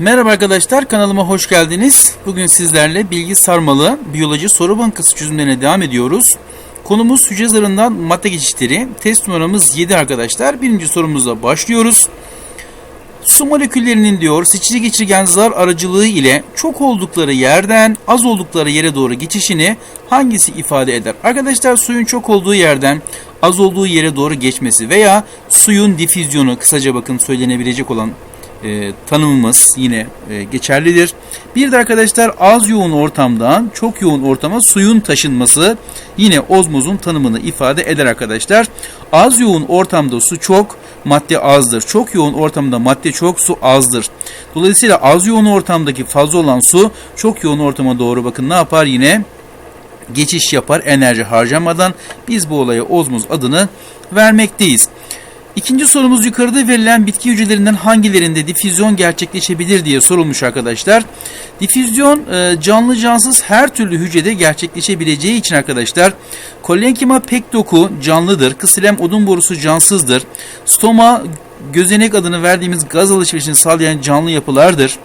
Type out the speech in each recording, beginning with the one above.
Merhaba arkadaşlar kanalıma hoş geldiniz. Bugün sizlerle bilgi sarmalı biyoloji soru bankası çözümlerine devam ediyoruz. Konumuz hücre zarından madde geçişleri. Test numaramız 7 arkadaşlar. Birinci sorumuzla başlıyoruz. Su moleküllerinin diyor seçici geçirgen zar aracılığı ile çok oldukları yerden az oldukları yere doğru geçişini hangisi ifade eder? Arkadaşlar suyun çok olduğu yerden az olduğu yere doğru geçmesi veya suyun difüzyonu kısaca bakın söylenebilecek olan e, tanımımız yine e, geçerlidir. Bir de arkadaşlar az yoğun ortamdan çok yoğun ortama suyun taşınması yine ozmozun tanımını ifade eder arkadaşlar. Az yoğun ortamda su çok, madde azdır. Çok yoğun ortamda madde çok, su azdır. Dolayısıyla az yoğun ortamdaki fazla olan su çok yoğun ortama doğru bakın ne yapar yine geçiş yapar enerji harcamadan. Biz bu olaya ozmoz adını vermekteyiz. İkinci sorumuz yukarıda verilen bitki hücrelerinden hangilerinde difüzyon gerçekleşebilir diye sorulmuş arkadaşlar. Difüzyon e, canlı cansız her türlü hücrede gerçekleşebileceği için arkadaşlar Kollenkima pek doku canlıdır. Kısilem odun borusu cansızdır. Stoma gözenek adını verdiğimiz gaz alışverişini sağlayan canlı yapılardır.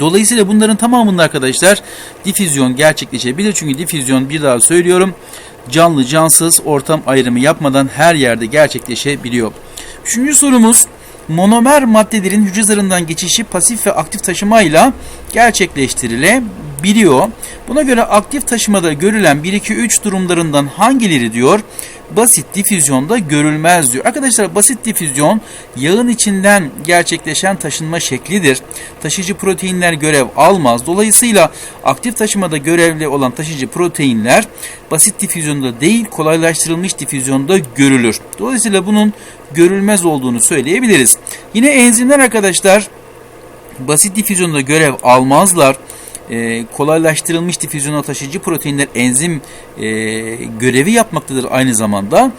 Dolayısıyla bunların tamamında arkadaşlar difüzyon gerçekleşebilir. Çünkü difüzyon bir daha söylüyorum canlı cansız ortam ayrımı yapmadan her yerde gerçekleşebiliyor. Üçüncü sorumuz monomer maddelerin hücre zarından geçişi pasif ve aktif taşımayla gerçekleştirilebiliyor. Buna göre aktif taşımada görülen 1 2 3 durumlarından hangileri diyor? basit difüzyonda görülmez diyor. Arkadaşlar basit difüzyon yağın içinden gerçekleşen taşınma şeklidir. Taşıyıcı proteinler görev almaz. Dolayısıyla aktif taşımada görevli olan taşıyıcı proteinler basit difüzyonda değil kolaylaştırılmış difüzyonda görülür. Dolayısıyla bunun görülmez olduğunu söyleyebiliriz. Yine enzimler arkadaşlar basit difüzyonda görev almazlar e, kolaylaştırılmış difüzyona taşıyıcı proteinler enzim e, görevi yapmaktadır aynı zamanda.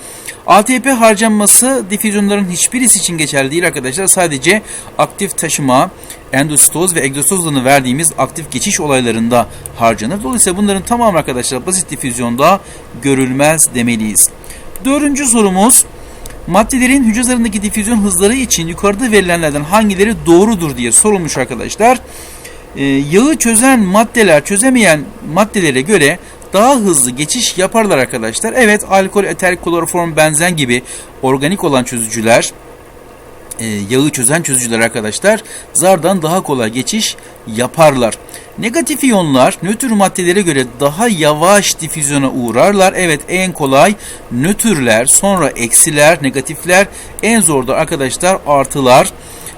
ATP harcanması difüzyonların hiçbirisi için geçerli değil arkadaşlar. Sadece aktif taşıma, endositoz ve egzositoz verdiğimiz aktif geçiş olaylarında harcanır. Dolayısıyla bunların tamamı arkadaşlar basit difüzyonda görülmez demeliyiz. Dördüncü sorumuz maddelerin hücre zarındaki difüzyon hızları için yukarıda verilenlerden hangileri doğrudur diye sorulmuş arkadaşlar e, yağı çözen maddeler çözemeyen maddelere göre daha hızlı geçiş yaparlar arkadaşlar. Evet alkol, eter, kloroform, benzen gibi organik olan çözücüler e, yağı çözen çözücüler arkadaşlar zardan daha kolay geçiş yaparlar. Negatif iyonlar nötr maddelere göre daha yavaş difüzyona uğrarlar. Evet en kolay nötrler sonra eksiler negatifler en zor da arkadaşlar artılar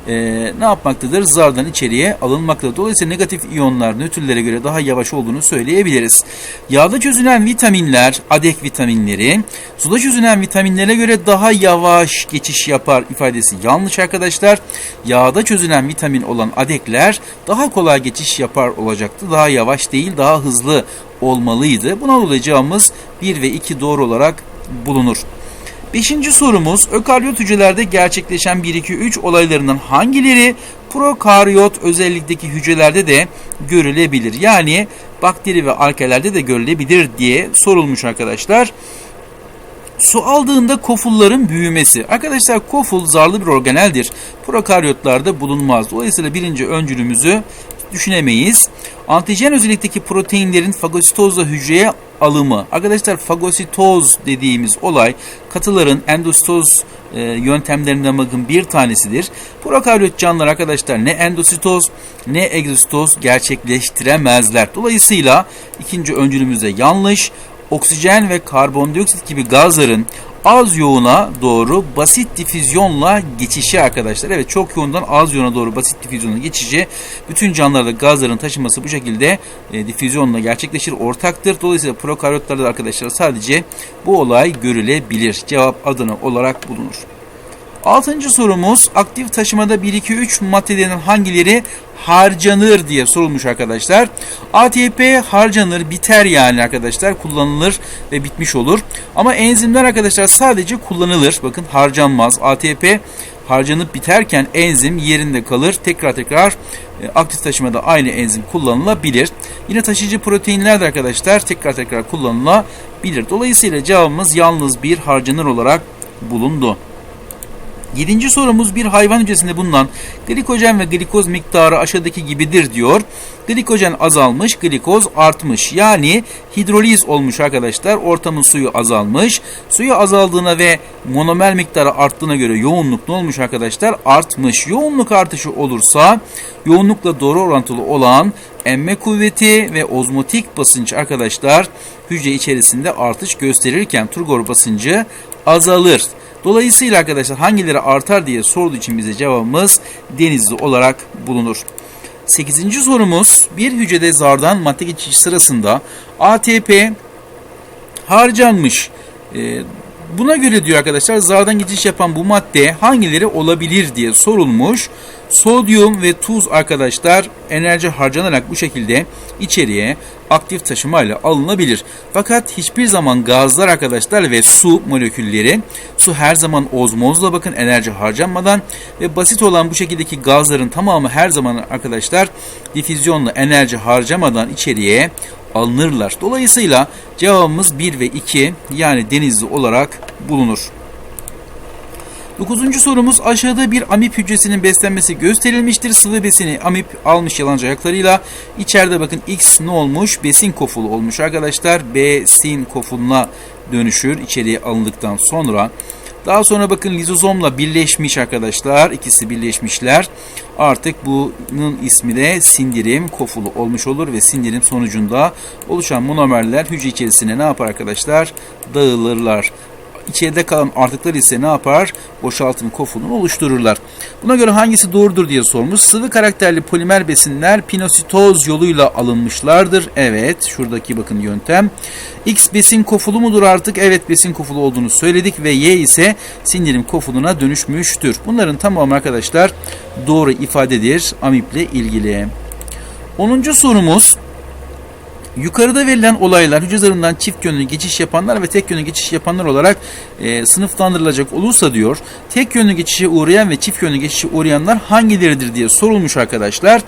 e, ne yapmaktadır? Zardan içeriye alınmaktadır. Dolayısıyla negatif iyonlar nötrlere göre daha yavaş olduğunu söyleyebiliriz. Yağda çözünen vitaminler, adek vitaminleri, suda çözünen vitaminlere göre daha yavaş geçiş yapar ifadesi yanlış arkadaşlar. Yağda çözünen vitamin olan adekler daha kolay geçiş yapar olacaktı. Daha yavaş değil, daha hızlı olmalıydı. Buna dolayı cevabımız 1 ve 2 doğru olarak bulunur. Beşinci sorumuz ökaryot hücrelerde gerçekleşen 1 2 3 olaylarından hangileri prokaryot özellikteki hücrelerde de görülebilir? Yani bakteri ve alkelerde de görülebilir diye sorulmuş arkadaşlar. Su aldığında kofulların büyümesi. Arkadaşlar koful zarlı bir organeldir. Prokaryotlarda bulunmaz. Dolayısıyla birinci öncülümüzü düşünemeyiz. Antijen özellikteki proteinlerin fagositozla hücreye alımı. Arkadaşlar fagositoz dediğimiz olay katıların endositoz e, yöntemlerinden bakın bir tanesidir. Prokaryot canlılar arkadaşlar ne endositoz ne egzositoz gerçekleştiremezler. Dolayısıyla ikinci öncülümüzde yanlış. Oksijen ve karbondioksit gibi gazların az yoğuna doğru basit difüzyonla geçişi arkadaşlar. Evet çok yoğundan az yoğuna doğru basit difüzyonla geçişi bütün canlılarda gazların taşıması bu şekilde e, difüzyonla gerçekleşir ortaktır. Dolayısıyla prokaryotlarda arkadaşlar sadece bu olay görülebilir. Cevap adını olarak bulunur. Altıncı sorumuz aktif taşımada 1, 2, 3 maddelerin hangileri harcanır diye sorulmuş arkadaşlar. ATP harcanır, biter yani arkadaşlar kullanılır ve bitmiş olur. Ama enzimler arkadaşlar sadece kullanılır. Bakın harcanmaz. ATP harcanıp biterken enzim yerinde kalır. Tekrar tekrar e, aktif taşımada aynı enzim kullanılabilir. Yine taşıyıcı proteinler de arkadaşlar tekrar tekrar kullanılabilir. Dolayısıyla cevabımız yalnız bir harcanır olarak bulundu. Yedinci sorumuz bir hayvan hücresinde bulunan glikojen ve glikoz miktarı aşağıdaki gibidir diyor. Glikojen azalmış, glikoz artmış. Yani hidroliz olmuş arkadaşlar. Ortamın suyu azalmış. Suyu azaldığına ve monomer miktarı arttığına göre yoğunluk ne olmuş arkadaşlar? Artmış. Yoğunluk artışı olursa yoğunlukla doğru orantılı olan emme kuvveti ve ozmotik basınç arkadaşlar hücre içerisinde artış gösterirken turgor basıncı azalır. Dolayısıyla arkadaşlar hangileri artar diye sorduğu için bize cevabımız denizli olarak bulunur. 8. sorumuz bir hücrede zardan madde geçişi sırasında ATP harcanmış. Ee, buna göre diyor arkadaşlar zardan geçiş yapan bu madde hangileri olabilir diye sorulmuş. Sodyum ve tuz arkadaşlar enerji harcanarak bu şekilde içeriye aktif taşımayla alınabilir. Fakat hiçbir zaman gazlar arkadaşlar ve su molekülleri su her zaman ozmozla bakın enerji harcanmadan ve basit olan bu şekildeki gazların tamamı her zaman arkadaşlar difüzyonla enerji harcamadan içeriye alınırlar. Dolayısıyla cevabımız 1 ve 2 yani denizli olarak bulunur. Dokuzuncu sorumuz aşağıda bir amip hücresinin beslenmesi gösterilmiştir. Sıvı besini amip almış yalancı ayaklarıyla. İçeride bakın X ne olmuş? Besin kofulu olmuş arkadaşlar. Besin kofuluna dönüşür içeriye alındıktan sonra. Daha sonra bakın lizozomla birleşmiş arkadaşlar. İkisi birleşmişler. Artık bunun ismi de sindirim kofulu olmuş olur ve sindirim sonucunda oluşan monomerler hücre içerisine ne yapar arkadaşlar? Dağılırlar. İçeride kalan artıklar ise ne yapar? Boşaltım kofulunu oluştururlar. Buna göre hangisi doğrudur diye sormuş. Sıvı karakterli polimer besinler pinositoz yoluyla alınmışlardır. Evet, şuradaki bakın yöntem. X besin kofulu mudur artık? Evet besin kofulu olduğunu söyledik ve Y ise sindirim kofuluna dönüşmüştür. Bunların tamamı arkadaşlar doğru ifadedir amiple ilgili. 10. sorumuz Yukarıda verilen olaylar hücre zarından çift yönlü geçiş yapanlar ve tek yönlü geçiş yapanlar olarak e, sınıflandırılacak olursa diyor, tek yönlü geçişe uğrayan ve çift yönlü geçişe uğrayanlar hangileridir diye sorulmuş arkadaşlar.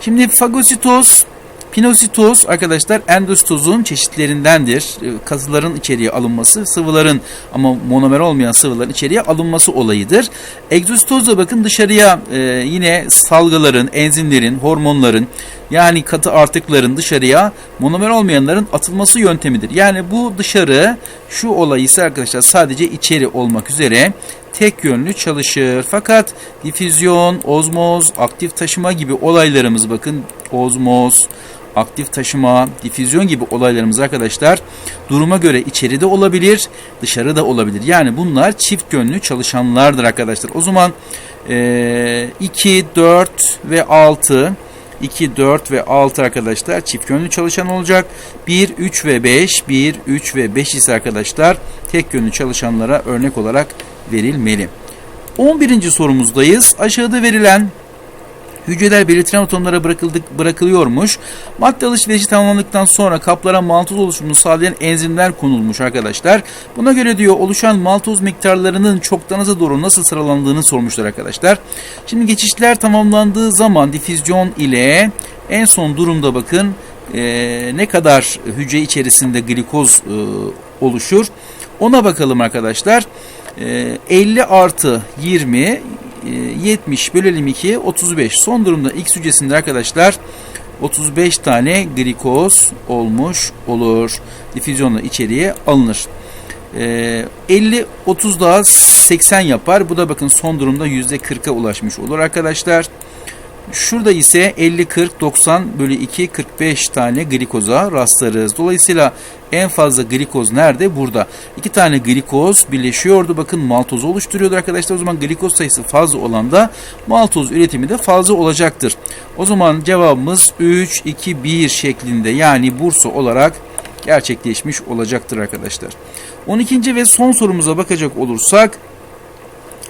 Şimdi fagositoz, Pinositoz arkadaşlar endostozun çeşitlerindendir. E, Katıların içeriye alınması, sıvıların ama monomer olmayan sıvıların içeriye alınması olayıdır. Egzositoz da bakın dışarıya e, yine salgıların, enzimlerin, hormonların yani katı artıkların dışarıya monomer olmayanların atılması yöntemidir. Yani bu dışarı şu olay ise arkadaşlar sadece içeri olmak üzere tek yönlü çalışır. Fakat difüzyon, ozmoz, aktif taşıma gibi olaylarımız bakın ozmoz, aktif taşıma, difüzyon gibi olaylarımız arkadaşlar duruma göre içeride olabilir, dışarıda olabilir. Yani bunlar çift yönlü çalışanlardır arkadaşlar. O zaman e, 2, 4 ve 6 2, 4 ve 6 arkadaşlar çift yönlü çalışan olacak. 1, 3 ve 5, 1, 3 ve 5 ise arkadaşlar tek yönlü çalışanlara örnek olarak verilmeli. 11. sorumuzdayız. Aşağıda verilen Hücreler belirtilen atomlara bırakıldık, bırakılıyormuş. Madde alışverişi tamamlandıktan sonra kaplara maltoz oluşumunu sağlayan enzimler konulmuş arkadaşlar. Buna göre diyor oluşan maltoz miktarlarının çoktan aza doğru nasıl sıralandığını sormuşlar arkadaşlar. Şimdi geçişler tamamlandığı zaman difüzyon ile en son durumda bakın e, ne kadar hücre içerisinde glikoz e, oluşur. Ona bakalım arkadaşlar. E, 50 artı 20 70 bölelim 2 35. Son durumda X hücresinde arkadaşlar 35 tane glikoz olmuş olur. Difüzyonla içeriye alınır. 50 30 daha 80 yapar. Bu da bakın son durumda %40'a ulaşmış olur arkadaşlar. Şurada ise 50, 40, 90 bölü 2, 45 tane glikoza rastlarız. Dolayısıyla en fazla glikoz nerede? Burada. İki tane glikoz birleşiyordu. Bakın maltoz oluşturuyordu arkadaşlar. O zaman glikoz sayısı fazla olan da maltoz üretimi de fazla olacaktır. O zaman cevabımız 3, 2, 1 şeklinde yani Bursa olarak gerçekleşmiş olacaktır arkadaşlar. 12. ve son sorumuza bakacak olursak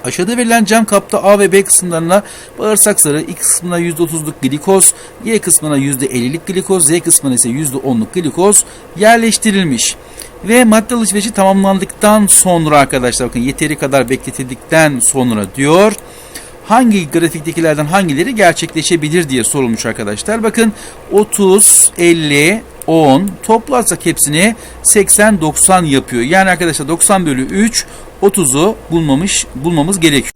Aşağıda verilen cam kapta A ve B kısımlarına bağırsak zarı, X kısmına %30'luk glikoz, Y kısmına %50'lik glikoz, Z kısmına ise %10'luk glikoz yerleştirilmiş. Ve madde alışverişi tamamlandıktan sonra arkadaşlar bakın yeteri kadar bekletildikten sonra diyor hangi grafiktekilerden hangileri gerçekleşebilir diye sorulmuş arkadaşlar. Bakın 30, 50, 10. Toplarsak hepsini 80-90 yapıyor. Yani arkadaşlar 90 bölü 3 30'u bulmamış, bulmamız gerekiyor.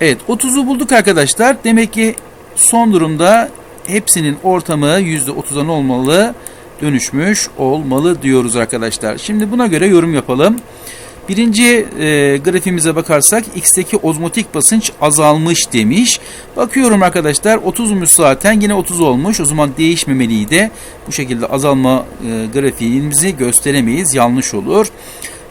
Evet 30'u bulduk arkadaşlar. Demek ki son durumda hepsinin ortamı %30'a ne olmalı? Dönüşmüş olmalı diyoruz arkadaşlar. Şimdi buna göre yorum yapalım. Birinci e, grafiğimize bakarsak x'teki ozmotik basınç azalmış demiş. Bakıyorum arkadaşlar 30'muş zaten yine 30 olmuş. O zaman değişmemeliydi. Bu şekilde azalma e, grafiğimizi gösteremeyiz. Yanlış olur.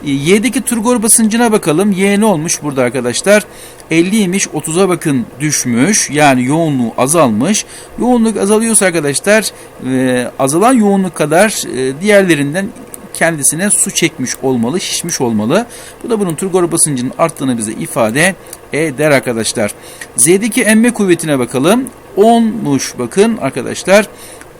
E, Y'deki turgor basıncına bakalım. Y ne olmuş burada arkadaşlar? 50'ymiş 30'a bakın düşmüş. Yani yoğunluğu azalmış. Yoğunluk azalıyorsa arkadaşlar e, azalan yoğunluk kadar e, diğerlerinden kendisine su çekmiş olmalı, şişmiş olmalı. Bu da bunun turgor basıncının arttığını bize ifade eder arkadaşlar. Z'deki emme kuvvetine bakalım. 10'muş bakın arkadaşlar.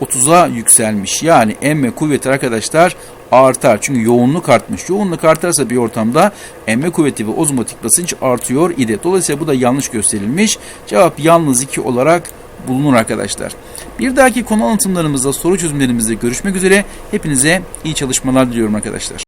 30'a yükselmiş. Yani emme kuvveti arkadaşlar artar. Çünkü yoğunluk artmış. Yoğunluk artarsa bir ortamda emme kuvveti ve ozmotik basınç artıyor idi. Dolayısıyla bu da yanlış gösterilmiş. Cevap yalnız 2 olarak bulunur arkadaşlar. Bir dahaki konu anlatımlarımızda soru çözümlerimizde görüşmek üzere. Hepinize iyi çalışmalar diliyorum arkadaşlar.